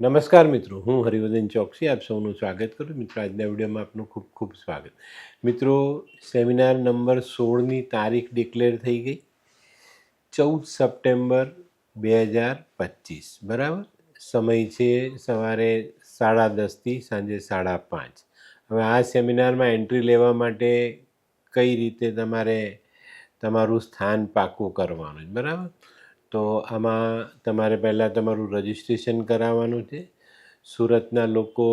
નમસ્કાર મિત્રો, હું હરિવર્ધન ચોકસી, આપ સૌનું સ્વાગત કરું મિત્રો, આજના વિડીયોમાં આપનું ખૂબ ખૂબ સ્વાગત. મિત્રો, સેમિનાર નંબર સોળની તારીખ ડિક્લેર થઈ ગઈ. ચૌદ સપ્ટેમ્બર બે હજાર પચીસ, બરાબર? સમય છે સવારે સાડા દસથી સાંજે સાડા પાંચ. હવે આ સેમિનારમાં એન્ટ્રી લેવા માટે કઈ રીતે તમારે તમારું સ્થાન પાકું કરવાનું બરાબર? તો આમાં તમારે પહેલાં તમારું રજિસ્ટ્રેશન કરાવવાનું છે. સુરતના લોકો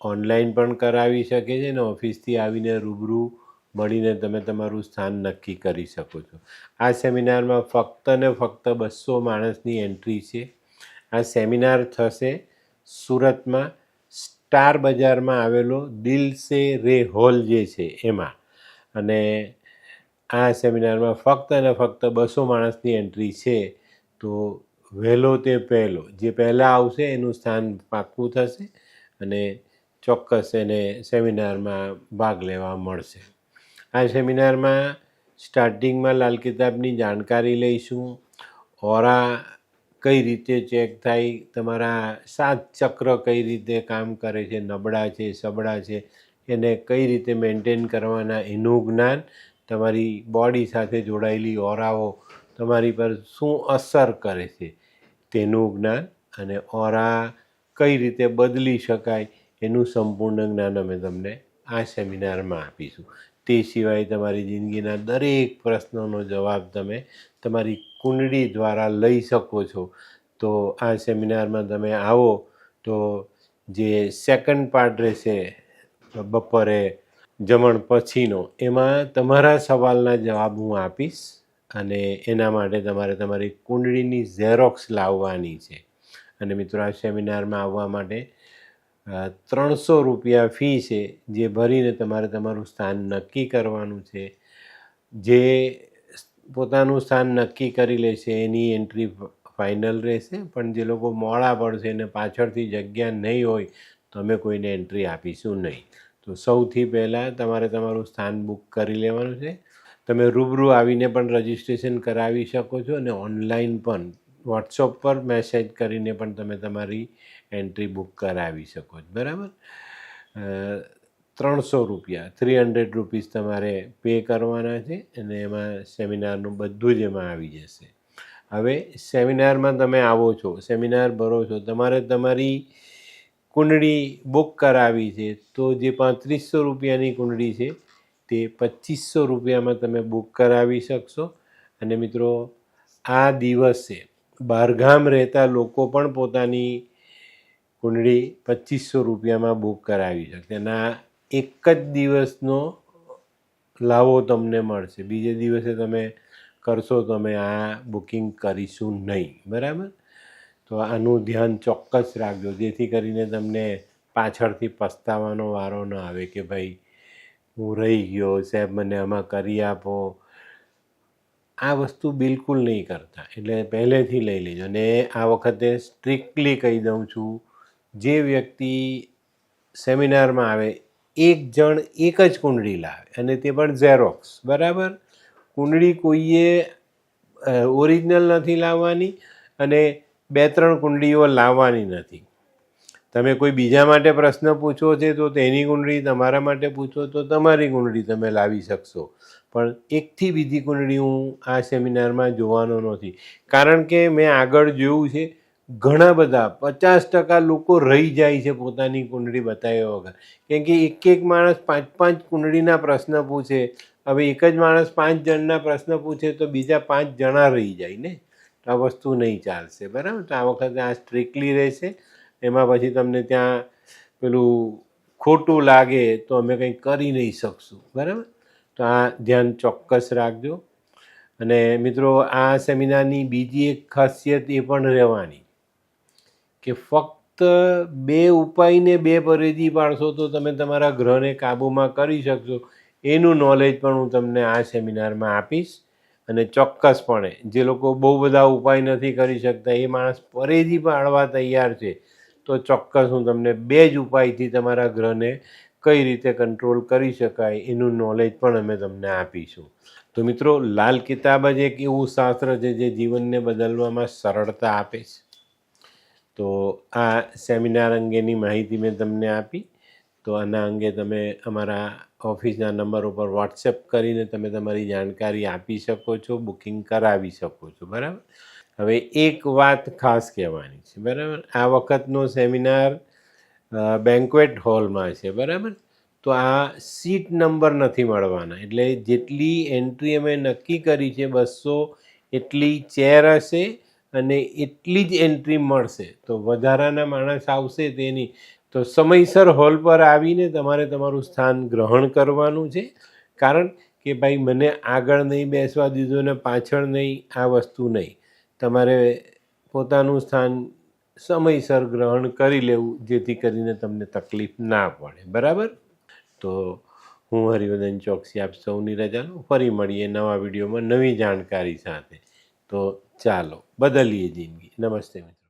ઓનલાઈન પણ કરાવી શકે છે ને ઓફિસથી આવીને રૂબરૂ મળીને તમે તમારું સ્થાન નક્કી કરી શકો છો. આ સેમિનારમાં ફક્ત ને ફક્ત બસો માણસની એન્ટ્રી છે. આ સેમિનાર થશે સુરતમાં સ્ટાર બજારમાં આવેલો દિલ સે રે હોલ જે છે એમાં. અને આ સેમિનારમાં ફક્ત અને ફક્ત બસો માણસની એન્ટ્રી છે, તો વહેલો તે પહેલો. જે પહેલાં આવશે એનું સ્થાન પાક્કું થશે અને ચોક્કસ એને સેમિનારમાં ભાગ લેવા મળશે. આ સેમિનારમાં સ્ટાર્ટિંગમાં લાલ કિતાબની જાણકારી લઈશું. ઓરા કઈ રીતે ચેક થાય, તમારા સાત ચક્ર કઈ રીતે કામ કરે છે, નબળા છે, સબળા છે, એને કઈ રીતે મેન્ટેન કરવાના એનું જ્ઞાન તમારી બોડી સાથે જોડાયેલી ઓરાઓ તમારી પર શું અસર કરે છે, તેનું જ્ઞાન અને ઓરા કઈ રીતે બદલી શકાય એનું સંપૂર્ણ જ્ઞાન અમે તમને આ સેમિનારમાં આપીશું. તે સિવાય તમારી જિંદગીના દરેક પ્રશ્નોનો જવાબ તમે તમારી કુંડળી દ્વારા લઈ શકો છો. તો આ સેમિનારમાં તમે આવો તો જે સેકન્ડ પાર્ટ રહેશે, બપોરે જમણ પછીનો, એમાં તમારા સવાલના જવાબ હું આપીશ અને એના માટે તમારે તમારી કુંડળીની ઝેરોક્સ લાવવાની છે. અને મિત્રો, આ સેમિનારમાં આવવા માટે ત્રણસો રૂપિયા ફી છે જે ભરીને તમારે તમારું સ્થાન નક્કી કરવાનું છે. જે પોતાનું સ્થાન નક્કી કરી લેશે એની એન્ટ્રી ફાઇનલ રહેશે, પણ જે લોકો મોડા પડશે અને પાછળથી જગ્યા નહીં હોય, તો અમે કોઈને એન્ટ્રી આપીશું નહીં. તો સૌથી પહેલાં તમારે તમારું સ્થાન બુક કરી લેવાનું છે. તમે રૂબરૂ આવીને પણ રજિસ્ટ્રેશન કરાવી શકો છો અને ઓનલાઈન પણ વોટ્સઅપ પર મેસેજ કરીને પણ તમે તમારી એન્ટ્રી બુક કરાવી શકો છો. બરાબર? ત્રણસો રૂપિયા થ્રી હંડ્રેડ રૂપીસ તમારે પે કરવાના છે અને એમાં સેમિનારનું બધું જ એમાં આવી જશે. હવે સેમિનારમાં તમે આવો છો સેમિનાર ભરો છો, તમારે તમારી કુંડળી બુક કરાવી છે, તો જે પાંત્રીસો રૂપિયાની કુંડળી છે, તે પચીસો રૂપિયામાં તમે બુક કરાવી શકશો. અને મિત્રો, આ દિવસે બહારગામ રહેતા લોકો પણ પોતાની કુંડળી પચીસો રૂપિયામાં બુક કરાવી શકશે. અને આ એક જ દિવસનો લાવો તમને મળશે. બીજે દિવસે તમે કરશો તો અમે આ બુકિંગ કરીશું નહીં. બરાબર? તો આનું ધ્યાન ચોક્કસ રાખજો. જેથી કરીને તમને પાછળથી પસ્તાવાનો વારો ન આવે કે ભાઈ, હું રહી ગયો, સાહેબ, મને આમાં કરી આપો. આ વસ્તુ બિલકુલ નહીં કરતા. એટલે પહેલેથી લઈ લેજો. અને આ વખતે સ્ટ્રિક્ટલી કહી દઉં છું, જે વ્યક્તિ સેમિનારમાં આવે, એક જણ એક જ કુંડળી લાવે. અને તે પણ ઝેરોક્સ બરાબર? કુંડળી કોઈએ ઓરિજિનલ નથી લાવવાની અને બે ત્રણ કુંડળીઓ લાવવાની નથી. તમે કોઈ બીજા માટે પ્રશ્ન પૂછવો છે, તો તેની કુંડળી તમારા માટે પૂછો, તો તમારી કુંડળી તમે લાવી શકશો. પણ એકથી બીજી કુંડળી હું આ સેમિનારમાં જોવાનો નથી. કારણ કે મેં આગળ જોયું છે, ઘણા બધા, પચાસ ટકા લોકો રહી જાય છે પોતાની કુંડળી બતાવ્યા વગર. કેમ કે એક એક માણસ પાંચ પાંચ કુંડળીના પ્રશ્ન પૂછે. હવે એક જ માણસ પાંચ જણના પ્રશ્ન પૂછે તો બીજા પાંચ જણા રહી જાય ને? તો આ વસ્તુ નહીં ચાલશે, બરાબર? તો આ વખતે આ સ્ટ્રિકલી રહેશે. એમાં પછી તમને ત્યાં પેલું ખોટું લાગે તો અમે કંઈ કરી નહીં શકશું, બરાબર? તો આ ધ્યાન ચોક્કસ રાખજો. અને મિત્રો, આ સેમિનારની બીજી એક ખાસિયત એ પણ રહેવાની કે ફક્ત બે ઉપાયને બે પરેજી પાડશો તો તમે તમારા ગ્રહને કાબૂમાં કરી શકશો. એનું નોલેજ પણ હું તમને આ સેમિનારમાં આપીશ. અને ચોક્કસપણે જે લોકો બહુ બધા ઉપાય નથી કરી શકતા, એ માણસ પરેજી પાડવા તૈયાર છે, તો ચોક્કસ હું તમને બે જ ઉપાયથી તમારા ગ્રહને કઈ રીતે કંટ્રોલ કરી શકાય એનું નોલેજ પણ અમે તમને આપીશું. તો મિત્રો, લાલ કિતાબ જ એક એવું શાસ્ત્ર છે જે જીવનને બદલવામાં સરળતા આપે છે. તો આ સેમિનાર અંગેની માહિતી મેં તમને આપી. તો આના અંગે તમે અમારા ઓફિસના નંબર ઉપર વોટ્સએપ કરીને તમે તમારી જાણકારી આપી શકો છો, બુકિંગ કરાવી શકો છો, બરાબર? હવે એક વાત ખાસ કહેવાની છે, બરાબર? આ વખતનો સેમિનાર બેન્ક્વેટ હોલમાં છે, બરાબર? તો આ સીટ નંબર નથી મળવાના, એટલે જેટલી એન્ટ્રી અમે નક્કી કરી છે બસો, એટલી ચેર હશે અને એટલી જ એન્ટ્રી મળશે. તો વધારાના માણસ આવશે તેની. તો સમયસર હોલ પર આવીને તમારે તમારું સ્થાન ગ્રહણ કરવાનું છે. કારણ કે ભાઈ, મને આગળ નહીં બેસવા દીધું ને પાછળ નહીં આ વસ્તુ નહીં. તમારે પોતાનું સ્થાન સમયસર ગ્રહણ કરી લેવું, જેથી કરીને તમને તકલીફ ના પડે. બરાબર? તો હું હરિવર્ધન ચોકસી આપ સૌની રજા ફરી મળીએ નવા વિડીયોમાં નવી જાણકારી સાથે. તો ચાલો બદલીએ જિંદગી. નમસ્તે મિત્રો.